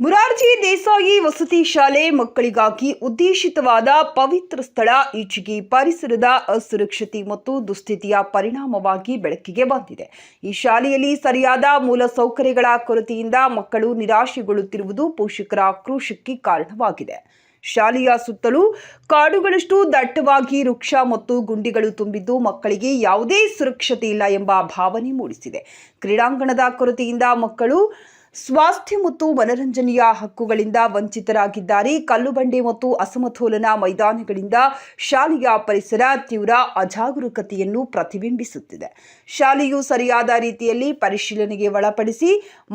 ಮುರಾರ್ಜಿ ದೇಸಾಯಿ ವಸತಿ ಶಾಲೆ ಮಕ್ಕಳಿಗಾಗಿ ಉದ್ದೇಶಿತವಾದ ಪವಿತ್ರ ಸ್ಥಳ, ಈಚೆಗೆ ಪರಿಸರದ ಅಸುರಕ್ಷತೆ ಮತ್ತು ದುಸ್ಥಿತಿಯ ಪರಿಣಾಮವಾಗಿ ಬೆಳಕಿಗೆ ಬಂದಿದೆ. ಈ ಶಾಲೆಯಲ್ಲಿ ಸರಿಯಾದ ಮೂಲ ಸೌಕರ್ಯಗಳ ಕೊರತೆಯಿಂದ ಮಕ್ಕಳು ನಿರಾಶೆಗೊಳ್ಳುತ್ತಿರುವುದು ಪೋಷಕರ ಆಕ್ರೋಶಕ್ಕೆ ಕಾರಣವಾಗಿದೆ. ಶಾಲೆಯ ಸುತ್ತಲೂ ಕಾಡುಗಳಷ್ಟು ದಟ್ಟವಾಗಿ ವೃಕ್ಷ ಮತ್ತು ಗುಂಡಿಗಳು ತುಂಬಿದ್ದು ಮಕ್ಕಳಿಗೆ ಯಾವುದೇ ಸುರಕ್ಷತೆ ಇಲ್ಲ ಎಂಬ ಭಾವನೆ ಮೂಡಿಸಿದೆ. ಕ್ರೀಡಾಂಗಣದ ಕೊರತೆಯಿಂದ ಮಕ್ಕಳು ಸ್ವಾಸ್ಥ್ಯ ಮತ್ತು ಮನರಂಜನೆಯ ಹಕ್ಕುಗಳಿಂದ ವಂಚಿತರಾಗಿದ್ದಾರೆ. ಕಲ್ಲುಬಂಡೆ ಮತ್ತು ಅಸಮತೋಲನ ಮೈದಾನಗಳಿಂದ ಶಾಲೆಯ ಪರಿಸರ ತೀವ್ರ ಅಜಾಗರೂಕತೆಯನ್ನು ಪ್ರತಿಬಿಂಬಿಸುತ್ತಿದೆ. ಶಾಲೆಯು ಸರಿಯಾದ ರೀತಿಯಲ್ಲಿ ಪರಿಶೀಲನೆಗೆ ಒಳಪಡಿಸಿ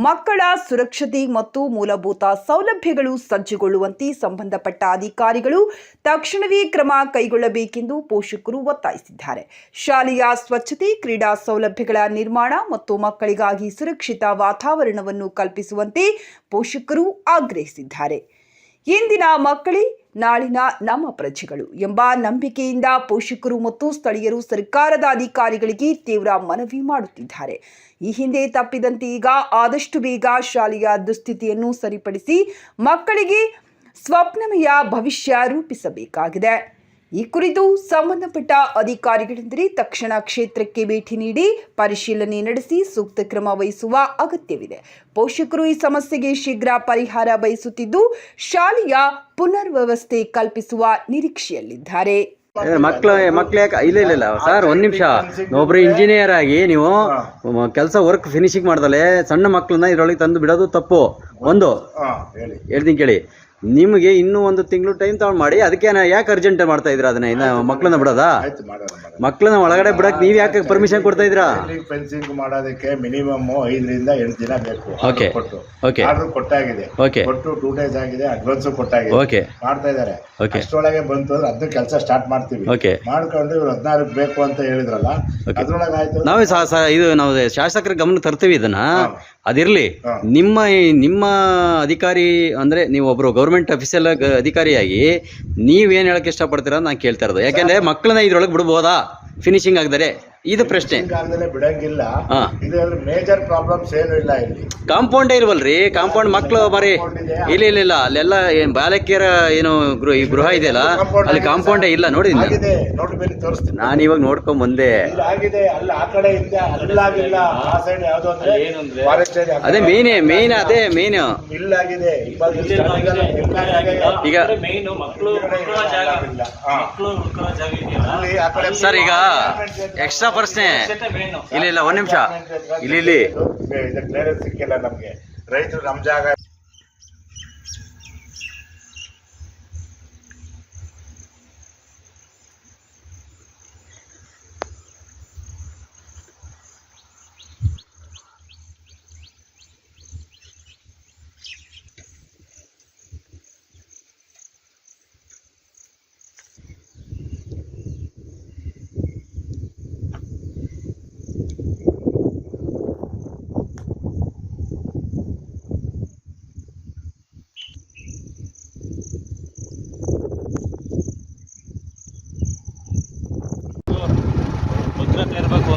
ಮಕ್ಕಳ ಸುರಕ್ಷತೆ ಮತ್ತು ಮೂಲಭೂತ ಸೌಲಭ್ಯಗಳು ಸಜ್ಜುಗೊಳ್ಳುವಂತೆ ಸಂಬಂಧಪಟ್ಟ ಅಧಿಕಾರಿಗಳು ತಕ್ಷಣವೇ ಕ್ರಮ ಕೈಗೊಳ್ಳಬೇಕೆಂದು ಪೋಷಕರು ಒತ್ತಾಯಿಸಿದ್ದಾರೆ. ಶಾಲೆಯ ಸ್ವಚ್ಛತೆ, ಕ್ರೀಡಾ ಸೌಲಭ್ಯಗಳ ನಿರ್ಮಾಣ ಮತ್ತು ಮಕ್ಕಳಿಗಾಗಿ ಸುರಕ್ಷಿತ ವಾತಾವರಣವನ್ನು ಕಲ್ಪಿಸುವಂತೆ ಪೋಷಕರು ಆಗ್ರಹಿಸಿದ್ದಾರೆ. ಇಂದಿನ ಮಕ್ಕಳೇ ನಾಳಿನ ನಮ್ಮ ಪ್ರಜೆಗಳು ಎಂಬ ನಂಬಿಕೆಯಿಂದ ಪೋಷಕರು ಮತ್ತು ಸ್ಥಳೀಯರು ಸರ್ಕಾರದ ಅಧಿಕಾರಿಗಳಿಗೆ ತೀವ್ರ ಮನವಿ ಮಾಡುತ್ತಿದ್ದಾರೆ. ಈ ಹಿಂದೆ ತಪ್ಪಿದಂತೆ ಈಗ ಆದಷ್ಟು ಬೇಗ ಶಾಲೆಯ ದುಸ್ಥಿತಿಯನ್ನು ಸರಿಪಡಿಸಿ ಮಕ್ಕಳಿಗೆ ಸ್ವಪ್ನಮಯ ಭವಿಷ್ಯ ರೂಪಿಸಬೇಕಾಗಿದೆ. ಈ ಕುರಿತು ಸಂಬಂಧಪಟ್ಟ ಅಧಿಕಾರಿಗಳೆಂದರೆ ತಕ್ಷಣ ಕ್ಷೇತ್ರಕ್ಕೆ ಭೇಟಿ ನೀಡಿ ಪರಿಶೀಲನೆ ನಡೆಸಿ ಸೂಕ್ತ ಕ್ರಮ ವಹಿಸುವ ಅಗತ್ಯವಿದೆ. ಪೋಷಕರು ಈ ಸಮಸ್ಯೆಗೆ ಶೀಘ್ರ ಪರಿಹಾರ ಬಯಸುತ್ತಿದ್ದು ಶಾಲೆಯ ಪುನರ್ವ್ಯವಸ್ಥೆ ಕಲ್ಪಿಸುವ ನಿರೀಕ್ಷೆಯಲ್ಲಿದ್ದಾರೆ. ಮಕ್ಳು ಮಕ್ಳು ಯಾಕೆ ಇಲ್ಲ ಇಲ್ಲ ಇಲ್ಲ. ಸರ್ ಒಂದು ನಿಮಿಷ. ಒಬ್ರು ಇಂಜಿನಿಯರ್ ಆಗಿ ನೀವು ಕೆಲಸ ವರ್ಕ್ ಫಿನಿಶಿಂಗ್ ಮಾಡ್ದಲೆ ಸಣ್ಣ ಮಕ್ಕಳನ್ನ ಇದರೊಳಗೆ ತಂದು ಬಿಡೋದು ತಪ್ಪು. ಒಂದು. ಹೇಳ್ತೀನಿ ಕೇಳಿ. ನಿಮಗೆ ಇನ್ನೂ ಒಂದು ತಿಂಗಳು ಟೈಮ್ ತಗೊಂಡು ಮಾಡಿ ಅದಕ್ಕೆ ಯಾಕೆ ಅರ್ಜೆಂಟ್ ಮಾಡ್ತಾ ಇದ್ರ ಅದನ್ನ? ಇನ್ನ ಮಕ್ಳನ್ನ ಬಿಡೋದಾ? ಆಯ್ತು ಮಾಡೋಣ ಮಾಡೋಣ ಮಕ್ಳನ್ನ ಒಳಗಡೆ ಬಿಡಕ್ ನೀವ್ ಯಾಕೆ ಪರ್ಮಿಷನ್ ಕೊಡ್ತಾ ಇದ್ರಾ ಫೆನ್ಸಿಂಗ್ ಮಾಡೋದಕ್ಕೆ ಮಿನಿಮಮ್ ಐದರಿಂದ ಎಂಟು ದಿನ ಬೇಕು. Okay Okay. ಕೊಟ್ಟು. Okay. ಆರ್ಡರ್ ಕೊಟ್ಟಾಗಿದೆ. ಓಕೆ ಕೊಟ್ಟು ಟೂ ಡೇಸ್ ಆಗಿದೆ ಅಡ್ವಾನ್ಸ್ ಕೊಟ್ಟಾಗಿದೆ. ಓಕೆ ಮಾಡ್ತಾ ಇದಾರೆ Okay. ಅಷ್ಟೊಳಗೆ ಬಂತು ಅಂದ್ರೆ ಅದನ್ನ ಕೆಲಸ ಸ್ಟಾರ್ಟ್ ಮಾಡ್ತೀವಿ. ಓಕೆ ಮಾಡ್ಕೊಂಡು ಇವ್ರು ಹದಿನಾರು ಬೇಕು ಅಂತ ಹೇಳಿದ್ರಲ್ಲ. ಅದ್ರೊಳಗೆ ಆಯ್ತು ನಾವೇ ಸಹ ಇದು ನಾವು ಶಾಸಕರ ಗಮನ ತರ್ತೀವಿ ಇದನ್ನ. ಅದಿರ್ಲಿ. ನಿಮ್ಮ ನಿಮ್ಮ ಅಧಿಕಾರಿ ಅಂದ್ರೆ ನೀವು ಒಬ್ರು ಗೌರ್ಮೆಂಟ್ ಆಗಿ ಅಧಿಕಾರಿಯಾಗಿ ನೀವೇನ್ ಹೇಳಕ್ಕೆ ಇಷ್ಟಪಡ್ತೀರಾ ಅಂತ ನಾನು ಕೇಳ್ತಾ ಇರೋದು. ಯಾಕಂದ್ರೆ ಮಕ್ಕಳನ್ನ ಇದ್ರೊಳಗೆ ಬಿಡ್ಬೋದಾ? ಫಿನಿಶಿಂಗ್ ಆಗದರೆ. ಇದು ಪ್ರಶ್ನೆ. ಕಾಲದಲ್ಲೇ ಬಿಡಂಗಿಲ್ಲ. ಹಾ. ಮೇಜರ್ ಪ್ರಾಬ್ಲಮ್ಸ್ ಏನು ಇಲ್ಲ ಇಲ್ಲಿ. ಕಾಂಪೌಂಡೇ ಇಲ್ವಲ್ರಿ ಕಾಂಪೌಂಡ್ ಮಕ್ಕಳು ಬರೀ ಇಲ್ಲ ಇಲ್ಲ ಇಲ್ಲ. ಅಲ್ಲೆಲ್ಲ ಏನ್ ಬಾಲಕಿಯರ ಏನು ಗೃಹ ಈ ಗೃಹ ಇದೆಯಲ್ಲ? ಅಲ್ಲಿ ಕಾಂಪೌಂಡೇ ಇಲ್ಲ ನೋಡಿ ಆಗಿದೆ. ನೋಡಿ ಬೇರೆ ತೋರಿಸ್ತೀನಿ. ನಾನು ಇವಾಗ ನೋಡ್ಕೊಂಡ್ ಬಂದೆ. ಇಲ್ಲಿ ಆಗಿದೆ. ಅಲ್ಲ ಆ ಕಡೆ ಇದೆ. ಅಲ್ಲಾಗಿಲ್ಲ ಆ ಸೈಡ್ ಯಾವ್ದು ಅಂದ್ರೆ ಫಾರೆಸ್ಟ್ ಏರಿಯಾ ಅದೇ ಮೇನ್ ಮೀನ್ ಅದೇ ಮೀನು ಮಿಲ್ ಆಗಿದೆ. ಇವಾಗ ಇಲ್ಲಿ. ಈಗ ಮೇನು ಮಕ್ಕಳು ಉಳ್ಕೊಳ್ಳೋ ಜಾಗ. ಇಲ್ಲ. ಮಕ್ಕಳು ಉಳ್ಕೊಳ್ಳೋ ಜಾಗ ಇದೆಯಲ್ಲ? ಅಲ್ಲಿ ಆ ಕಡೆ ಸರ್ ಈಗ ಎಕ್ಸ್ಟ್ರಾ ಪ್ರಶ್ನೆ ಇಲ್ಲ ಇಲ್ಲ ಒಂದ್ ನಿಮಿಷ. ಇಲ್ಲಿ ಇಲ್ಲಿ. ಕ್ಲಿಯರೆನ್ಸ್ ಸಿಕ್ಕಿಲ್ಲ ನಮ್ಗೆ. ರೈತರು ನಮ್ ಜಾಗ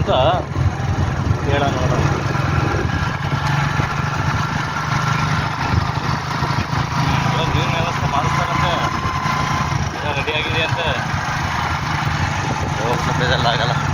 ಅಂತ ಹೇಳೋಣ ನೋಡೋಣ. ನೀರಿನ ವ್ಯವಸ್ಥೆ ಮಾಡಿಸ್ತಾರಂತೆ. ರೆಡಿಯಾಗಿದೆ ಅಂತ ಆಗಿದೆ ಅಂತೆ ಹೋಗ್ ಆಗಲ್ಲ.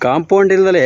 ಕಾಂಪೌಂಡ್ ಇಲ್ದಲೆ